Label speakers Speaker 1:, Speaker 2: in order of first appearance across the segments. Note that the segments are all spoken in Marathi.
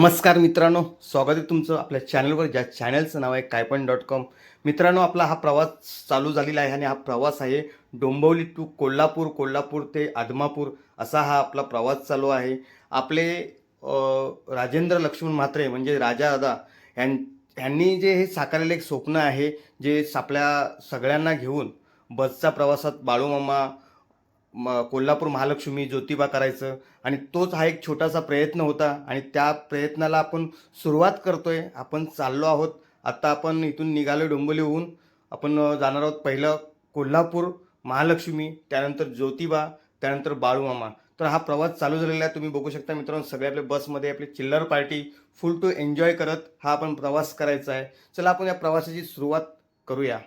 Speaker 1: नमस्कार मित्रांनो स्वागत आहे तुमचं आपल्या चॅनलवर ज्या चॅनलचं नाव आहे कायपण डॉट कॉम मित्रांनो आपला हा प्रवास चालू झालेला आहे आणि हा प्रवास आहे डोंबिवली टू कोल्हापूर कोल्हापूर ते आदमापूर असा हा आपला प्रवास चालू आहे. आपले राजेंद्र लक्ष्मण म्हात्रे म्हणजे राजा दादा यां यांनी जे हे साकारलेलं एक स्वप्न आहे जे आपल्या सगळ्यांना घेऊन बसचा प्रवासात बाळूमामा म कोल्हापूर महालक्ष्मी ज्योतिबा करायचं. आणि तोच हा एक छोटासा प्रयत्न होता. आणि त्या प्रयत्नाला आपण सुरुवात करतोय. आपण चाललो आहोत. आता आपण इथून निघालो डोंबिवलीहून आपण जाणार आहोत पहिलं कोल्हापूर महालक्ष्मी त्यानंतर ज्योतिबा त्यानंतर बाळूमामा. तर हा प्रवास चालू झालेला आहे. तुम्ही बघू शकता मित्रांनो सगळे आपल्या बसमध्ये आपली चिल्लर पार्टी फुल टू एन्जॉय करत हा आपण प्रवास करायचा आहे. चला आपण या प्रवासाची सुरुवात करूया.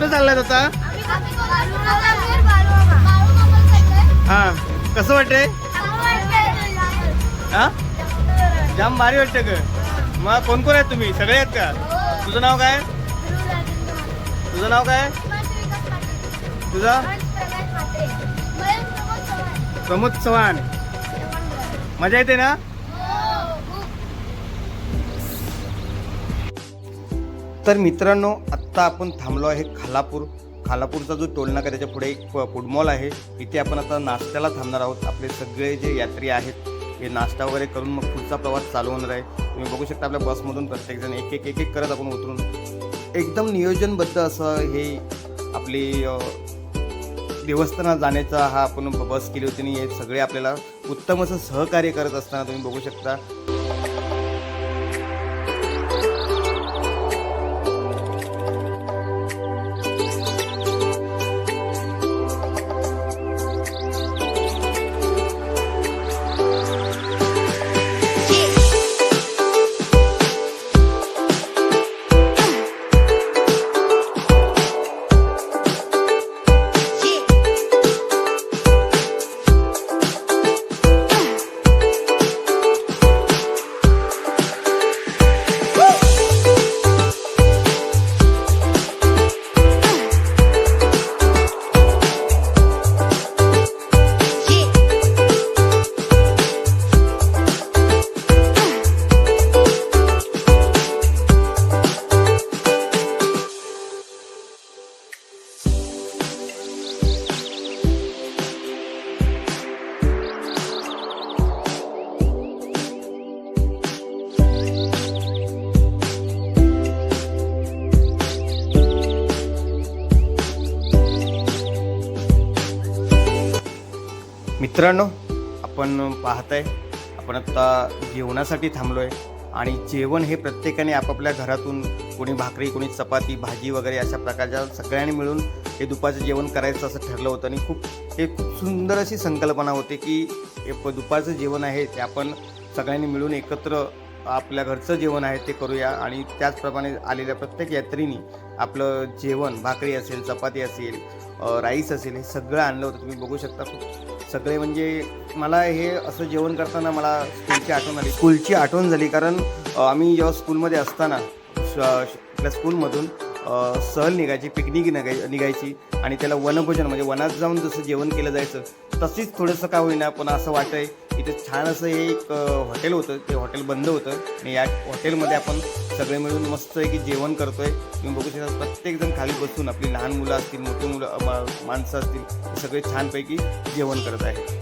Speaker 1: कुठे चाललाय आता? हा कसं वाटतंय? हा? जाम भारी वाटतं ग. मग कोण कोण आहेत तुम्ही? सगळे आहेत का? तुझं नाव काय? तुझं नाव काय? तुझं?
Speaker 2: प्रमोद चव्हाण.
Speaker 1: मजा येते ना? तर मित्रांनो आत्ता आपण थांबलो आहे खालापूर. खालापूरचा जो टोलनाका त्याच्या पुढे एक फ- फूड मॉल आहे. इथे आपण आता नाश्त्याला थांबणार आहोत. आपले सगळे जे यात्री आहेत हे नाश्ता वगैरे करून मग पुढचा प्रवास चालू होणार आहे. तुम्ही बघू शकता आपल्या बसमधून प्रत्येकजण एक एक एक एक करत आपण उतरून. एकदम नियोजनबद्ध असं हे आपली देवस्थानात जाण्याचा हा आपण बस केली होती आणि हे सगळे आपल्याला उत्तम असं सहकार्य करत असताना तुम्ही बघू शकता. मित्रांनो आपण पाहताय आपण आत्ता जेवणासाठी थांबलो आहे आणि जेवण हे प्रत्येकाने आपापल्या घरातून कोणी भाकरी कोणी चपाती भाजी वगैरे अशा प्रकारच्या सगळ्यांनी मिळून हे दुपारचं जेवण करायचं असं ठरलं होतं आणि खूप हे खूप सुंदर अशी संकल्पना होती की हे प- दुपारचं जेवण आहे ते आपण सगळ्यांनी मिळून एकत्र आपल्या घरचं जेवण आहे ते करूया आणि त्याचप्रमाणे आलेल्या प्रत्येक यात्रीनी आपलं जेवण भाकरी असेल चपाती असेल राईस असेल हे सगळं आणलं होतं. तुम्ही बघू शकता खूप सगळे म्हणजे मला हे असं जेवण करताना मला स्कूलची आठवण आली. स्कूलची आठवण झाली कारण आम्ही जेव्हा स्कूलमध्ये असताना श- आपल्या स्कूलमधून सहल निघायची पिकनिक निघाय निघायची आणि त्याला वनभोजन म्हणजे वनात जाऊन जसं जेवण केलं जायचं तशीच थोडंसं का होईना पण असं वाटतंय इथे छान असं हे एक हॉटेल होतं. ते हॉटेल बंद होतं. आणि या हॉटेलमध्ये आपण सगळे मिळून मस्त आहे की जेवण करतोय. तुम्ही बघू शकता प्रत्येकजण खाली बसून आपली लहान मुलं असतील मोठी मुलं माणसं असतील सगळे छानपैकी जेवण करत आहे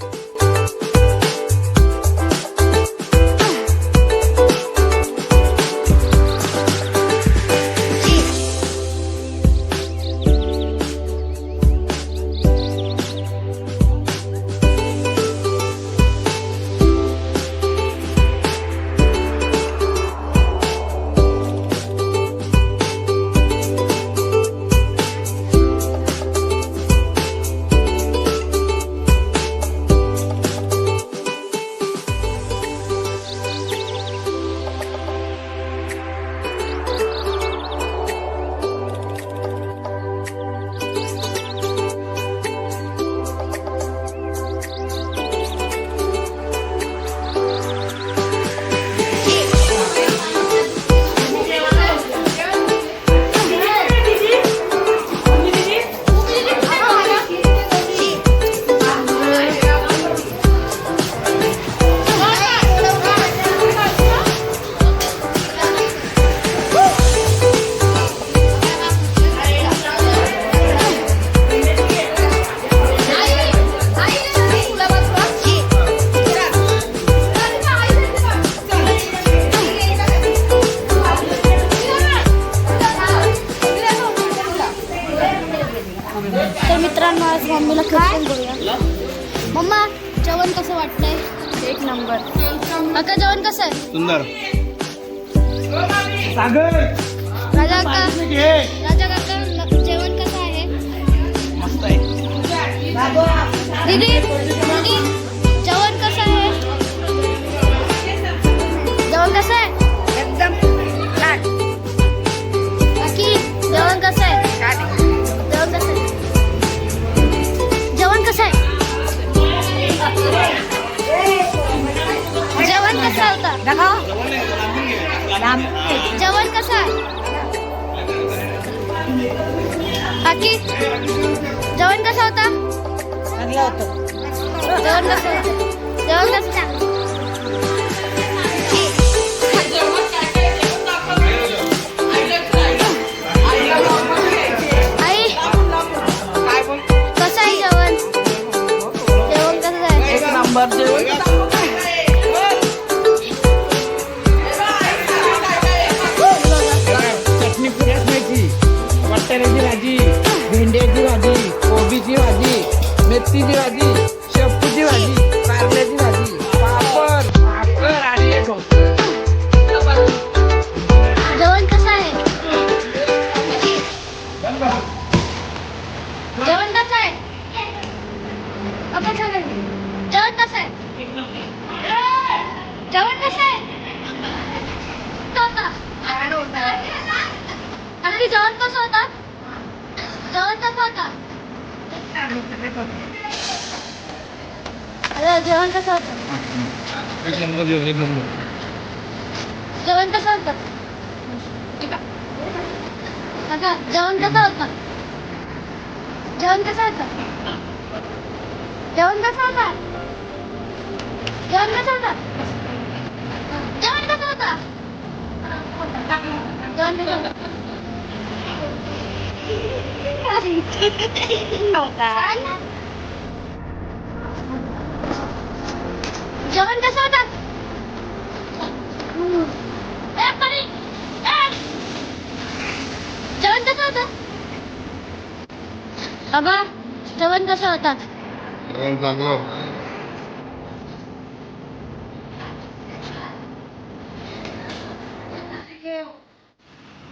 Speaker 2: जेवण कसं आहे?
Speaker 1: सुंदर.
Speaker 2: राजा काका राजा काका जेवण कसं आहे. दीदी दीदी. काकी जेवण कसं होतं? कसं होतं? जेवण कसं आहे जेवण? जेवण कसं आहे
Speaker 3: चटणी
Speaker 2: जेवण कसं होतं जेवण कसं होतं जेवण कसं होतं जेवण कसं होतं जेवण कसं होतं जेवण कसं होतं जेवण कसं होतं जेवण कसं होतं ए, परी! ए! जेवण कसं होतं बाबा जेवण कसं होतं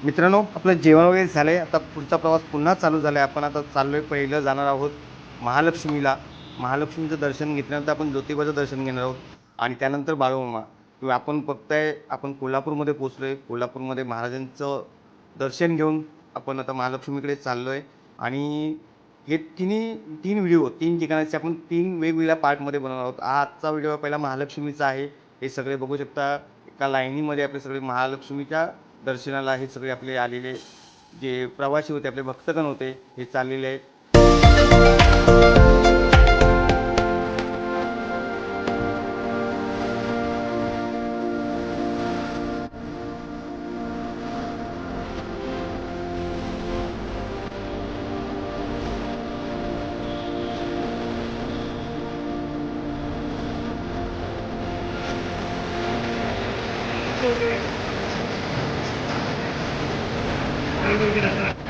Speaker 1: मित्रांनो आपलं जेवण वगैरे झालं आहे आता पुढचा प्रवास पुन्हा चालू झाला आहे आपण आता चाललो आहे पहिलं जाणार आहोत महालक्ष्मीला. महालक्ष्मीचं दर्शन घेतल्यानंतर आपण ज्योतिबाचं दर्शन घेणार आहोत. आणि त्यानंतर बाळूमामा. किंवा आपण बघताय आपण कोल्हापूरमध्ये पोचलो आहे कोल्हापूरमध्ये महाराजांचं दर्शन घेऊन आपण आता महालक्ष्मीकडे चाललो आहे आणि हे तिन्ही तीन व्हिडिओ तीन ठिकाणाचे आपण तीन वेगवेगळ्या पार्टमध्ये बनवणार आहोत. हा आजचा व्हिडिओ पहिला महालक्ष्मीचा आहे. हे सगळे बघू शकता. एका लाईनीमध्ये आपले सगळे महालक्ष्मीच्या दर्शनाला हे सगळे आपले आलेले जे प्रवासी होते आपले भक्तगण होते हे चाललेले आहेत. はい。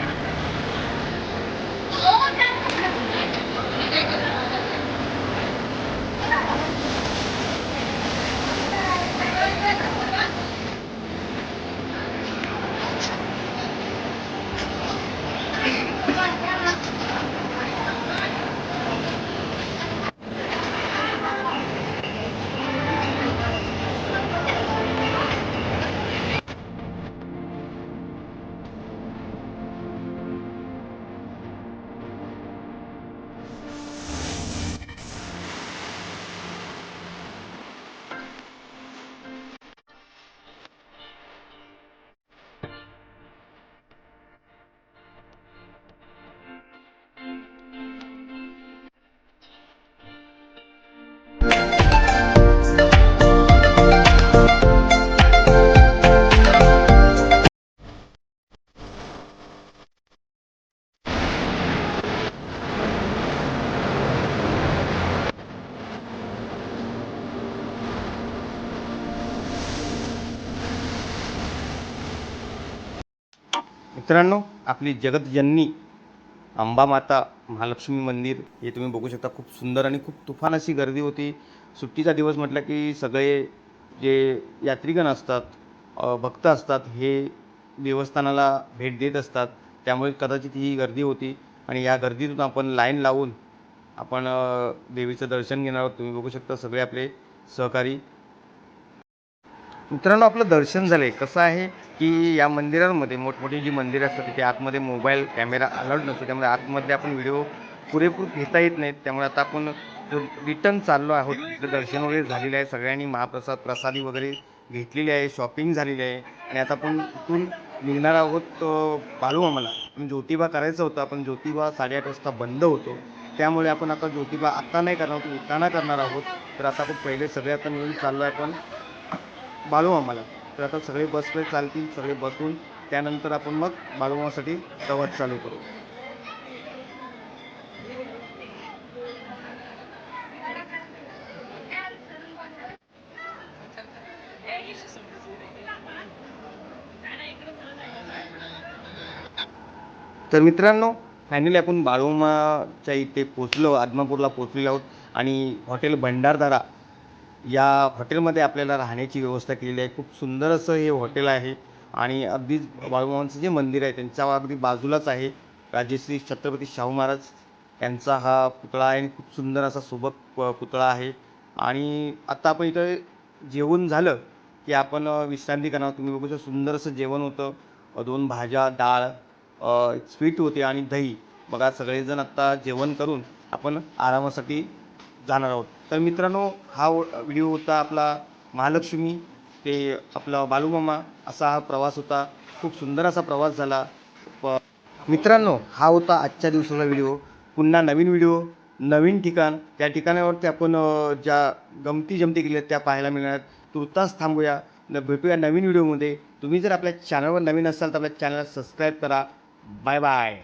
Speaker 1: मित्रांनो आपली जगतजननी अंबामाता महालक्ष्मी मंदिर हे तुम्ही बघू शकता. खूप सुंदर आणि खूप तुफान अशी गर्दी होती. सुट्टीचा दिवस म्हटलं की सगळे जे यात्रिगण असतात भक्त असतात हे देवस्थानाला भेट देत असतात. त्यामुळे कदाचित ही गर्दी होती आणि या गर्दीतून आपण लाईन लावून आपण देवीचं दर्शन घेणार आहोत. तुम्ही बघू शकता सगळे आपले सहकारी. मित्रांनो आपलं दर्शन झालंय. कसं आहे? की या मंदिरांमध्ये मोठमोठी जी मंदिरं असतात तिथे आतमध्ये मोबाईल कॅमेरा अलाउड नसतो. त्यामुळे आतमध्ये आपण व्हिडिओ पुरेपूर घेता येत नाहीत. त्यामुळे आता आपण रिटर्न चाललो आहोत तिथं दर्शन वगैरे झालेलं आहे. सगळ्यांनी महाप्रसाद प्रसादी वगैरे घेतलेली आहे. शॉपिंग झालेली आहे. आणि आता आपण इथून निघणार आहोत अं, आम्हाला ज्योतिबा करायचं होतं. आपण ज्योतिबा साडेआठ वाजता बंद होतो. त्यामुळे आपण आता ज्योतिबा आत्ता नाही करणार होतो उताना करणार आहोत. तर आता आपण पहिले सगळे आता मिळून चाललो आहे आपण आम्हाला तर आता सगळे बसमध्ये चालतील सगळे बसून त्यानंतर आपण मग बाळूमासाठी प्रवास चालू करू. तर मित्रांनो फायनली आपण बाळूमाच्या इथे पोचलो आदमापूरला पोचलेलो आहोत. आणि हॉटेल भंडारदारा या हॉटेलमध्ये आपल्याला राहण्याची व्यवस्था केलेली आहे. खूप सुंदर असं हे हॉटेल आहे आणि अगदीच बाळूमामांचं जे मंदिर आहे त्यांच्या अगदी बाजूलाच आहे. राजश्री छत्रपती शाहू महाराज यांचा हा पुतळा आहे आणि खूप सुंदर असा सोबत प- पुतळा आहे. आणि आत्ता आपण इथं जेवण झालं की आपण विश्रांती करणार. तुम्ही बघू शकता सुंदर असं जेवण होतं. दोन भाज्या डाळ स्वीट होते आणि दही. बघा सगळेजण आत्ता जेवण करून आपण आरामासाठी जाणार आहोत. तर मित्रांनो हा व्हिडिओ होता आपला महालक्ष्मी ते आपला बालूमामा असा हा प्रवास होता. खूप सुंदर असा प्रवास झाला. प मित्रांनो हा होता आजच्या दिवसाचा व्हिडिओ. पुन्हा नवीन व्हिडिओ नवीन ठिकाण. त्या ठिकाणावरती आपण ज्या गमती जमती केल्या त्या पाहायला मिळणार. तुर्तास थांबूया. न भेटूया नवीन व्हिडिओमध्ये. तुम्ही जर आपल्या चॅनलवर नवीन असाल तर आपल्या चॅनलला सबस्क्राईब करा. Bye bye